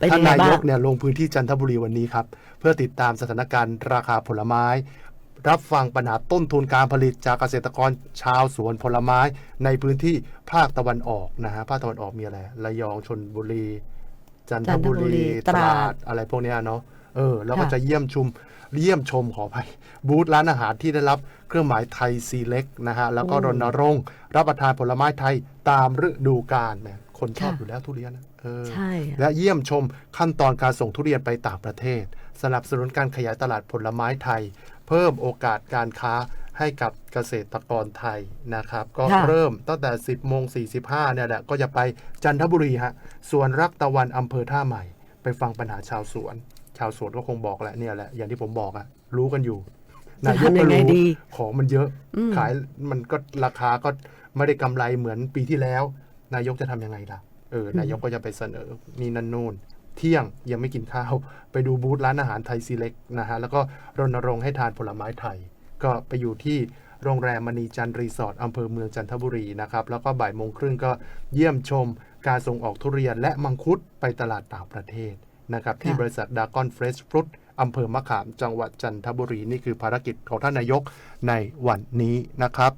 เป็นท่ายันงไงนายบ้างกเนี่ยลงพื้นที่จันทบุรีวันนี้ครับ เพื่อติดตามสถานการณ์ราคาผลไม้ รับฟังปัญหาต้นทุนการผลิตจากเกษตรกรชาวสวนผลไม้ในพื้นที่ภาคตะวันออกนะฮะภาคตะวันออกมีอะไรระยองชนบุรี จันทบุจันทบุรีรีตราดอะไรพวกเนี้ยเนาะเออแล้วก็ค่ะจะเยี่ยมชมเยี่ยมชมขออภัยบูธร้านอาหารที่ได้รับเครื่องหมายไทยซีเล็กนะฮะแล้วก็รณรงค์รับประทานผลไม้ไทยตามฤดูกาลนะ คนชอบอยู่แล้วทุเรียนนะเออใช่ค่ะและเยี่ยมชมขั้นตอนการส่งทุเรียนไปต่างประเทศ สนับสนุนการขยายตลาดผลไม้ไทย เพิ่มโอกาสการค้าให้กับเกษตรกรไทยนะครับ ก็ค่ะเริ่มตั้งแต่ 10โมง45เนี่ยแหละก็จะไปจันทบุรีฮะสวนรักตะวันอำเภอท่าใหม่ ไปฟังปัญหาชาวสวน ชาวสวนก็คงบอกแหละเนี่ยแหละอย่างที่ผมบอกอะรู้กันอยู่จะนายกทำยัก็งไงรู้ดีของมันเยอะอืมขายมันก็ราคาก็ไม่ได้กำไรเหมือนปีที่แล้ว นายกจะทำยังไงล่ะเออนายกก็จะไปเสนอนี่นันนู่นเที่ยงยังไม่กินข้าว ไปดูบูธร้านอาหารไทยซีเล็กนะฮะ แล้วก็รณรงค์ให้ทานผลไม้ไทย ก็ไปอยู่ที่โรงแรมมณีจันทร์รีสอร์ทอำเภอเมืองจันทบุรีนะครับ แล้วก็บ่ายโมงครึ่งก็เยี่ยมชมการส่งออกทุเรียนและมังคุดไปตลาดต่างประเทศนะครับ ที่ค่ะบริษัทดากอนเฟรชฟรุตอำเภอมะขามจังหวัดจันทบุรี นี่คือภารกิจของท่านนายกในวันนี้นะครับ